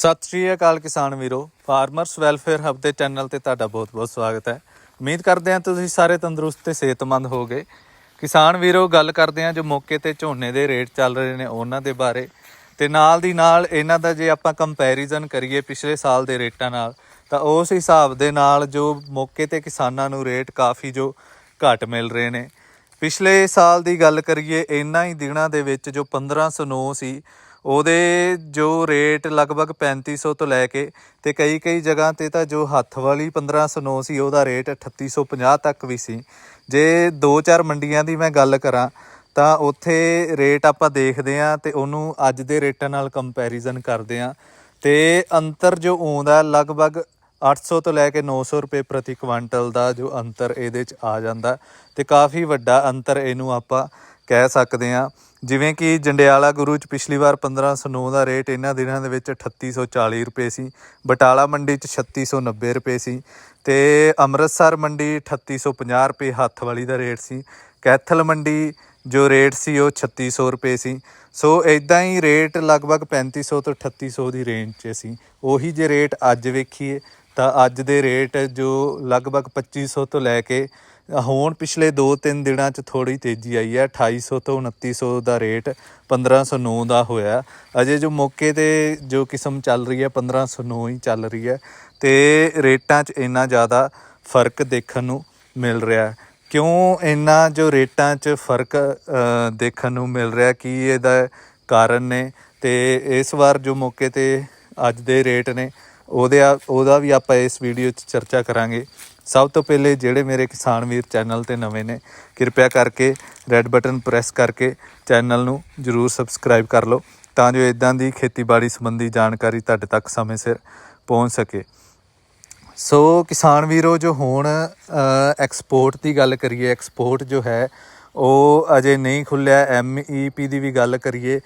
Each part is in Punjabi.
ਸਤਿ ਸ਼੍ਰੀ ਅਕਾਲ ਕਿਸਾਨ ਵੀਰੋ। ਫਾਰਮਰਸ ਵੈਲਫੇਅਰ ਹੱਬ ਦੇ ਚੈਨਲ ਤੇ ਤੁਹਾਡਾ ਬਹੁਤ-ਬਹੁਤ ਸਵਾਗਤ ਹੈ। ਉਮੀਦ ਕਰਦੇ ਹਾਂ ਤੁਸੀਂ ਸਾਰੇ ਤੰਦਰੁਸਤ ਤੇ ਸਿਹਤਮੰਦ ਹੋਗੇ ਕਿਸਾਨ ਵੀਰੋ, ਗੱਲ ਕਰਦੇ ਹਾਂ ਜੋ ਮੌਕੇ ਤੇ ਝੋਨੇ ਦੇ ਰੇਟ ਚੱਲ ਰਹੇ ਨੇ ਉਹਨਾਂ ਦੇ ਬਾਰੇ। ਤੇ ਨਾਲ ਦੀ ਨਾਲ ਇਹਨਾਂ ਦਾ ਜੇ ਆਪਾਂ ਕੰਪੈਰੀਜ਼ਨ ਕਰੀਏ ਪਿਛਲੇ ਸਾਲ ਦੇ ਰੇਟਾਂ ਨਾਲ, ਤਾਂ ਉਸ ਹਿਸਾਬ ਦੇ ਨਾਲ ਜੋ ਮੌਕੇ ਤੇ ਕਿਸਾਨਾਂ ਨੂੰ ਰੇਟ ਕਾਫੀ ਜੋ ਘੱਟ ਮਿਲ ਰਹੇ ਨੇ। ਪਿਛਲੇ ਸਾਲ ਦੀ ਗੱਲ ਕਰੀਏ ਇੰਨਾ ਹੀ ਦਿਨਾਂ ਦੇ ਵਿੱਚ ਜੋ 1509 ਸੀ ਉਹਦੇ ਜੋ ਰੇਟ ਲਗਭਗ 3500 ਤੋਂ ਲੈ ਕੇ ਤੇ ਕਈ ਕਈ ਜਗ੍ਹਾ ਤੇ ਤਾਂ ਜੋ ਹੱਥ ਵਾਲੀ 1509 ਸੀ ਉਹਦਾ ਰੇਟ 3850 ਤੱਕ ਵੀ ਸੀ। ਜੇ ਦੋ ਚਾਰ ਮੰਡੀਆਂ ਦੀ ਮੈਂ ਗੱਲ ਕਰਾਂ, ਤਾਂ ਉੱਥੇ ਰੇਟ ਆਪਾਂ ਦੇਖਦੇ ਆਂ ਤੇ ਉਹਨੂੰ ਅੱਜ ਦੇ ਰੇਟਾਂ ਨਾਲ ਕੰਪੈਰੀਜ਼ਨ ਕਰਦੇ ਆਂ ਤੇ ਅੰਤਰ ਜੋ ਆਉਂਦਾ ਲਗਭਗ 800 ਤੋਂ ਲੈ ਕੇ 900 ਰੁਪਏ ਪ੍ਰਤੀ ਕੁਆਂਟਲ ਦਾ ਜੋ ਅੰਤਰ ਇਹਦੇ ਚ ਆ ਜਾਂਦਾ ਤੇ ਕਾਫੀ ਵੱਡਾ ਅੰਤਰ ਇਹਨੂੰ ਆਪਾਂ ਕਹਿ ਸਕਦੇ ਹਾਂ। ਜਿਵੇਂ ਕਿ ਜੰਡਿਆਲਾ ਗੁਰੂ ਚ ਪਿਛਲੀ ਵਾਰ 1509 ਦਾ ਰੇਟ ਇਹਨਾਂ ਦਿਨਾਂ ਦੇ ਵਿੱਚ 3840 ਰੁਪਏ ਸੀ। ਬਟਾਲਾ ਮੰਡੀ ਚ 3690 ਰੁਪਏ ਸੀ ਤੇ ਅੰਮ੍ਰਿਤਸਰ ਮੰਡੀ 3850 ਰੁਪਏ ਹੱਥ ਵਾਲੀ ਦਾ ਰੇਟ ਸੀ। ਕੈਥਲ ਮੰਡੀ ਜੋ ਰੇਟ ਸੀ ਉਹ 3600 ਰੁਪਏ ਸੀ। ਸੋ ਇਦਾਂ ਹੀ ਰੇਟ ਲਗਭਗ 3500 ਤੋਂ 3800 ਦੀ ਰੇਂਜ 'ਚ ਸੀ। ਉਹੀ ਜੇ ਰੇਟ ਅੱਜ ਵੇਖੀਏ ਤਾਂ ਅੱਜ ਦੇ ਰੇਟ ਜੋ ਲਗਭਗ 2500 ਤੋਂ ਲੈ ਕੇ, ਹੁਣ ਪਿਛਲੇ 2-3 ਦਿਨਾਂ 'ਚ ਥੋੜੀ ਤੇਜ਼ੀ ਆਈ ਹੈ। 2800 ਤੋਂ 2900 ਦਾ ਰੇਟ 1509 ਦਾ ਹੋਇਆ। ਅਜੇ ਜੋ ਮੌਕੇ ਤੇ ਜੋ ਕਿਸਮ ਚੱਲ ਰਹੀ ਹੈ 1509 ਹੀ ਚੱਲ ਰਹੀ ਹੈ ਤੇ ਰੇਟਾਂ 'ਚ ਇੰਨਾ ਜ਼ਿਆਦਾ ਫ਼ਰਕ ਦੇਖਣ ਨੂੰ ਮਿਲ ਰਿਹਾ ਹੈ। ਕਿਉਂ ਇੰਨਾ ਜੋ ਰੇਟਾਂ 'ਚ ਫ਼ਰਕ ਦੇਖਣ ਨੂੰ ਮਿਲ ਰਿਹਾ, ਕੀ ਇਹਦਾ ਕਾਰਨ ਨੇ? ਤੇ ਇਸ ਵਾਰ ਜੋ ਮੌਕੇ ਤੇ ਅੱਜ ਦੇ ਰੇਟ ਨੇ ਉਹਦੇ ਆ- ਉਹਦਾ ਵੀ ਆਪਾਂ ਇਸ ਵੀਡੀਓ 'ਚ ਚਰਚਾ ਕਰਾਂਗੇ। ਸਭ ਤੋਂ ਪਹਿਲੇ ਜਿਹੜੇ ਮੇਰੇ ਕਿਸਾਨ ਵੀਰ ਚੈਨਲ ਤੇ ਨਵੇਂ ਨੇ, ਕਿਰਪਾ ਕਰਕੇ ਰੈੱਡ ਬਟਨ ਪ੍ਰੈਸ ਕਰਕੇ ਚੈਨਲ ਨੂੰ ਜਰੂਰ ਸਬਸਕ੍ਰਾਈਬ ਕਰ ਲਓ, ਤਾਂ ਜੋ ਇਦਾਂ ਦੀ ਖੇਤੀਬਾੜੀ ਸੰਬੰਧੀ ਜਾਣਕਾਰੀ ਤੁਹਾਡੇ ਤੱਕ ਸਮੇਂ ਸਿਰ ਪਹੁੰਚ ਸਕੇ। ਸੋ ਕਿਸਾਨ ਵੀਰੋ, ਜੋ ਹੁਣ ਐਕਸਪੋਰਟ ਦੀ ਗੱਲ ਕਰੀਏ ਐਕਸਪੋਰਟ ਜੋ ਹੈ, ਉਹ ਅਜੇ ਨਹੀਂ ਖੁੱਲਿਆ ਐਮਈਪੀ ਦੀ ਵੀ ਗੱਲ ਕਰੀਏ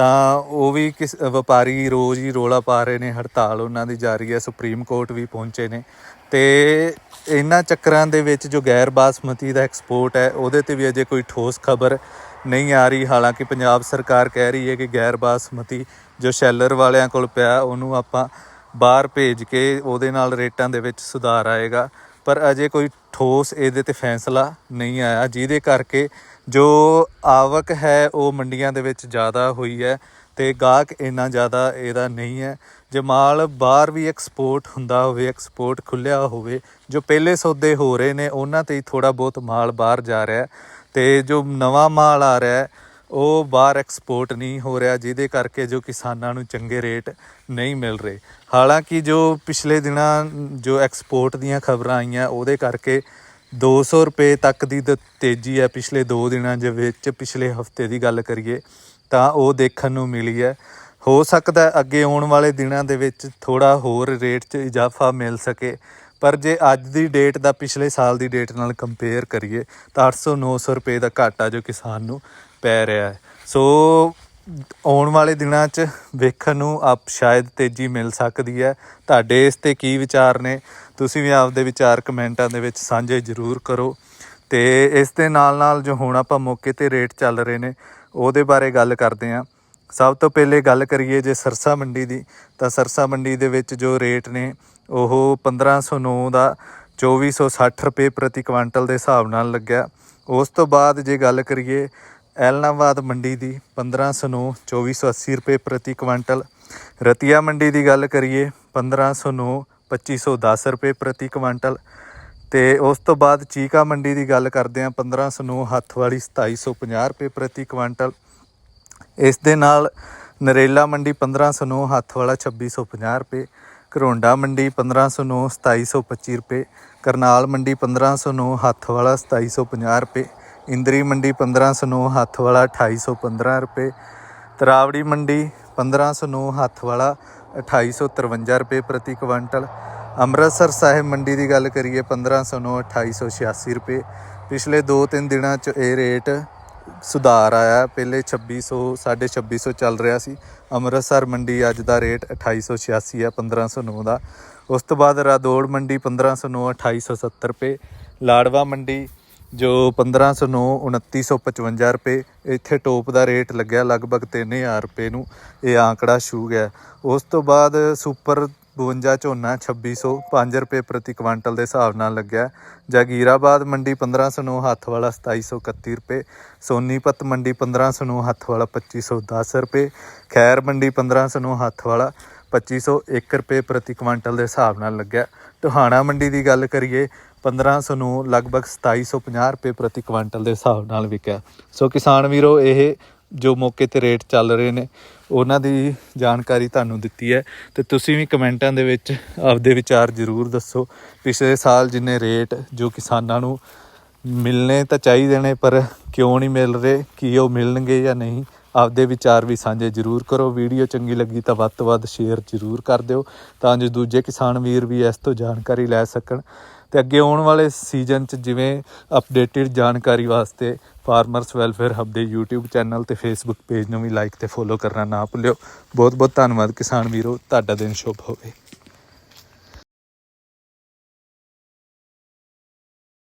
ਤਾਂ ਉਹ ਵੀ ਕਿਸ, ਵਪਾਰੀ ਰੋਜ਼ ਹੀ ਰੋਲਾ ਪਾ ਰਹੇ ਨੇ, ਹੜਤਾਲ ਉਹਨਾਂ ਦੀ ਜਾਰੀ ਹੈ, ਸੁਪਰੀਮ ਕੋਰਟ ਵੀ ਪਹੁੰਚੇ ਨੇ। ਤੇ ਇਹਨਾਂ ਚੱਕਰਾਂ ਦੇ ਵਿੱਚ ਜੋ ਗੈਰ ਬਾਸਮਤੀ ਦਾ ਐਕਸਪੋਰਟ ਹੈ, ਉਹਦੇ ਤੇ ਵੀ ਅਜੇ ਕੋਈ ਠੋਸ ਖਬਰ ਨਹੀਂ ਆ ਰਹੀ। ਹਾਲਾਂਕਿ ਪੰਜਾਬ ਸਰਕਾਰ ਕਹਿ ਰਹੀ ਹੈ ਕਿ ਗੈਰ ਬਾਸਮਤੀ ਜੋ ਸ਼ੈਲਰ ਵਾਲਿਆਂ ਕੋਲ ਪਿਆ, ਉਹਨੂੰ ਆਪਾਂ ਬਾਹਰ ਭੇਜ ਕੇ ਉਹਦੇ ਨਾਲ ਰੇਟਾਂ ਦੇ ਵਿੱਚ ਸੁਧਾਰ ਆਏਗਾ। ਪਰ ਅਜੇ ਕੋਈ ਠੋਸ ਇਹਦੇ ਤੇ ਫੈਸਲਾ ਨਹੀਂ ਆਇਆ, ਜਿਹਦੇ ਕਰਕੇ ਜੋ ਆਵਕ ਹੈ ਉਹ ਮੰਡੀਆਂ ਦੇ ਵਿੱਚ ਜ਼ਿਆਦਾ ਹੋਈ ਹੈ ਤੇ ਗਾਹਕ ਇੰਨਾ ਜ਼ਿਆਦਾ ਇਹਦਾ ਨਹੀਂ ਹੈ। ਜੇ ਮਾਲ ਬਾਹਰ ਵੀ ਐਕਸਪੋਰਟ ਹੁੰਦਾ ਹੋਵੇ ਐਕਸਪੋਰਟ ਖੁੱਲਿਆ ਹੋਵੇ, ਜੋ ਪਹਿਲੇ ਸੌਦੇ ਹੋ ਰਹੇ ਨੇ, ਉਹਨਾਂ ਤੇ ਹੀ ਥੋੜਾ ਬਹੁਤ ਮਾਲ ਬਾਹਰ ਜਾ ਰਿਹਾ ਹੈ ਤੇ ਜੋ ਨਵਾਂ ਮਾਲ ਆ ਰਿਹਾ ਉਹ ਬਾਹਰ ਐਕਸਪੋਰਟ ਨਹੀਂ ਹੋ ਰਿਹਾ, ਜਿਹਦੇ ਕਰਕੇ ਜੋ ਕਿਸਾਨਾਂ ਨੂੰ ਚੰਗੇ ਰੇਟ ਨਹੀਂ ਮਿਲ ਰਹੇ। ਹਾਲਾਂਕਿ ਜੋ ਪਿਛਲੇ ਦਿਨਾਂ ਜੋ ਐਕਸਪੋਰਟ ਦੀਆਂ ਖਬਰਾਂ ਆਈਆਂ, ਉਹਦੇ ਕਰਕੇ 200 ਰੁਪਏ ਤੱਕ ਦੀ ਦ- ਤੇਜ਼ੀ ਹੈ ਪਿਛਲੇ 2 ਦਿਨਾਂ ਦੇ ਵਿੱਚ, ਪਿਛਲੇ ਹਫ਼ਤੇ ਦੀ ਗੱਲ ਕਰੀਏ, ਤਾਂ ਉਹ ਦੇਖਣ ਨੂੰ ਮਿਲੀ ਹੈ। ਹੋ ਸਕਦਾ ਅੱਗੇ ਆਉਣ ਵਾਲੇ ਦਿਨਾਂ ਦੇ ਵਿੱਚ ਥੋੜਾ ਹੋਰ ਰੇਟ 'ਚ ਇਜ਼ਾਫਾ ਮਿਲ ਸਕੇ, ਪਰ ਜੇ ਅੱਜ ਦੀ ਡੇਟ ਦਾ ਪਿਛਲੇ ਸਾਲ ਦੀ ਡੇਟ ਨਾਲ ਕੰਪੇਅਰ ਕਰੀਏ, ਤਾਂ 800 900 ਰੁਪਏ ਦਾ ਘਾਟਾ ਜੋ ਕਿਸਾਨ ਨੂੰ ਪੈ ਰਿਹਾ ਹੈ। ਸੋ, ਆਉਣ ਵਾਲੇ ਦਿਨਾਂ 'ਚ ਵੇਖਣ ਨੂੰ ਆਪ ਸ਼ਾਇਦ ਤੇਜ਼ੀ ਮਿਲ ਸਕਦੀ ਹੈ। ਤੁਹਾਡੇ ਇਸ ਤੇ ਕੀ ਵਿਚਾਰ ਨੇ? ਤੁਸੀਂ ਵੀ ਆਪਦੇ ਵਿਚਾਰ ਕਮੈਂਟਾਂ ਦੇ ਵਿੱਚ ਸਾਂਝੇ ਜ਼ਰੂਰ ਕਰੋ। ਤੇ ਇਸ ਦੇ ਨਾਲ ਨਾਲ ਜੋ ਹੁਣ ਆਪਾਂ ਮੌਕੇ ਤੇ ਰੇਟ ਚੱਲ ਰਹੇ ਨੇ, ਉਹਦੇ ਬਾਰੇ ਗੱਲ ਕਰਦੇ ਹਾਂ। ਸਭ ਤੋਂ ਪਹਿਲੇ ਗੱਲ ਕਰੀਏ ਜੇ ਸਰਸਾ ਮੰਡੀ ਦੀ, ਤਾਂ ਸਰਸਾ ਮੰਡੀ ਦੇ ਵਿੱਚ ਜੋ ਰੇਟ ਨੇ, ਉਹ 1509 ਦਾ 2460 ਰੁਪਏ ਪ੍ਰਤੀ ਕੁਇੰਟਲ ਦੇ ਹਿਸਾਬ ਨਾਲ ਲੱਗਿਆ। ਉਸ ਤੋਂ ਬਾਅਦ ਜੇ ਗੱਲ ਕਰੀਏ ਐਲਨਾਬਾਦ ਮੰਡੀ ਦੀ 1509 2480 ਰੁਪਏ ਪ੍ਰਤੀ ਕੁਆਂਟਲ ਰਤੀਆ ਮੰਡੀ ਦੀ ਗੱਲ ਕਰੀਏ 1509 2510 ਰੁਪਏ ਪ੍ਰਤੀ ਕੁਆਂਟਲ ਤੇ ਉਸ ਤੋਂ ਬਾਅਦ ਚੀਕਾ ਮੰਡੀ ਦੀ ਗੱਲ ਕਰਦੇ ਹਾਂ 1509 ਹੱਥ ਵਾਲੀ 2750 ਰੁਪਏ ਪ੍ਰਤੀ ਕੁਆਂਟਲ ਇਸ ਦੇ ਨਾਲ ਨਰੇਲਾ ਮੰਡੀ 1509 ਹੱਥ ਵਾਲਾ 2650 ਰੁਪਏ, ਘਰੋਂਡਾ ਮੰਡੀ 1509 2725 ਰੁਪਏ, ਕਰਨਾਲ ਮੰਡੀ 1509 ਹੱਥ ਵਾਲਾ 2750 ਰੁਪਏ ਇੰਦਰੀ ਮੰਡੀ 1509 ਹੱਥ ਵਾਲਾ 2815 ਰੁਪਏ, ਤਰਾਵੜੀ ਮੰਡੀ 1509 ਹੱਥ ਵਾਲਾ 2853 ਰੁਪਏ ਪ੍ਰਤੀ ਕੁਇੰਟਲ, ਅੰਮ੍ਰਿਤਸਰ ਸਾਹਿਬ ਮੰਡੀ ਦੀ ਗੱਲ ਕਰੀਏ 1509 2886 ਰੁਪਏ, ਪਿਛਲੇ 2-3 ਦਿਨਾਂ ਚ ਇਹ ਰੇਟ ਸੁਧਾਰ ਆਇਆ, ਪਹਿਲੇ 2600 2650 ਚੱਲ ਰਿਹਾ ਸੀ, ਅੰਮ੍ਰਿਤਸਰ ਮੰਡੀ ਅੱਜ ਦਾ ਰੇਟ 2886 ਹੈ 1509 ਦਾ, ਉਸ ਤੋਂ ਬਾਅਦ ਰਾਦੌੜ ਮੰਡੀ 1509 2870 ਰੁਪਏ, ਲਾੜਵਾ ਮੰਡੀ ਜੋ 1509 2955 ਰੁਪਏ ਇੱਥੇ ਟੋਪ ਦਾ ਰੇਟ ਲੱਗਿਆ, ਲਗਭਗ 3000 ਰੁਪਏ ਨੂੰ ਇਹ ਆંકੜਾ ਛੂ ਗਿਆ। ਉਸ ਤੋਂ ਬਾਅਦ ਸੁਪਰ 52 ਝੋਨਾ 2605 ਰੁਪਏ ਪ੍ਰਤੀ ਕੁਇੰਟਲ ਦੇ ਹਿਸਾਬ ਨਾਲ ਲੱਗਿਆ। ਜਾਗੀਰਾਬਾਦ ਮੰਡੀ 1509 ਹੱਥ ਵਾਲਾ 2731 ਰੁਪਏ, ਸੋਨੀਪਤ ਮੰਡੀ 1509 ਹੱਥ ਵਾਲਾ 2510 ਰੁਪਏ, ਖੈਰ ਮੰਡੀ 1509 ਹੱਥ ਵਾਲਾ 2501 ਰੁਪਏ ਪ੍ਰਤੀ ਕੁਇੰਟਲ ਦੇ ਹਿਸਾਬ ਨਾਲ ਲੱਗਿਆ। ਟੋਹਾਣਾ ਮੰਡੀ ਦੀ ਗੱਲ ਕਰੀਏ 1500 ਨੂੰ ਲਗਭਗ 2750 ਰੁਪਏ ਪ੍ਰਤੀ ਕੁਇੰਟਲ ਦੇ ਹਿਸਾਬ ਨਾਲ ਵਿਕਿਆ। ਸੋ ਕਿਸਾਨ ਵੀਰੋ, ਇਹ ਜੋ ਮੌਕੇ ਤੇ ਰੇਟ ਚੱਲ ਰਹੇ ਨੇ, ਉਹਨਾਂ ਦੀ ਜਾਣਕਾਰੀ ਤੁਹਾਨੂੰ ਦਿੱਤੀ ਹੈ। ਤੇ ਤੁਸੀਂ ਵੀ ਕਮੈਂਟਾਂ ਦੇ ਵਿੱਚ ਆਪਦੇ ਵਿਚਾਰ ਜ਼ਰੂਰ ਦੱਸੋ। ਪਿਛਲੇ ਸਾਲ ਜਿੰਨੇ ਰੇਟ ਜੋ ਕਿਸਾਨਾਂ ਨੂੰ ਮਿਲਨੇ ਤਾਂ ਚਾਹੀਦੇ ਨੇ, ਪਰ ਕਿਉਂ ਨਹੀਂ ਮਿਲ ਰਹੇ, ਕੀ ਉਹ ਮਿਲਣਗੇ ਜਾਂ ਨਹੀਂ ਆਪਦੇ ਵਿਚਾਰ ਵੀ ਸਾਂਝੇ ਜ਼ਰੂਰ ਕਰੋ। ਵੀਡੀਓ ਚੰਗੀ ਲੱਗੀ ਤਾਂ ਵੱਧ ਤੋਂ ਵੱਧ ਸ਼ੇਅਰ ਜ਼ਰੂਰ ਕਰ ਦਿਓ ਤਾਂ ਜੋ ਦੂਜੇ ਕਿਸਾਨ ਵੀਰ ਵੀ ਇਸ ਤੋਂ ਜਾਣਕਾਰੀ ਲੈ ਸਕਣ। ਤੇ ਅੱਗੇ ਆਉਣ ਵਾਲੇ ਸੀਜ਼ਨ 'ਚ ਜਿਵੇਂ ਅਪਡੇਟਡ ਜਾਣਕਾਰੀ ਵਾਸਤੇ ਫਾਰਮਰਸ ਵੈਲਫੇਅਰ ਹੱਬ ਦੇ YouTube ਚੈਨਲ ਤੇ Facebook ਪੇਜ ਨੂੰ ਵੀ ਲਾਈਕ ਤੇ ਫੋਲੋ ਕਰਨਾ ਨਾ ਭੁੱਲਿਓ। ਬਹੁਤ ਬਹੁਤ ਧੰਨਵਾਦ ਕਿਸਾਨ ਵੀਰੋ। ਤੁਹਾਡਾ ਦਿਨ ਸ਼ੁਭ ਹੋਵੇ।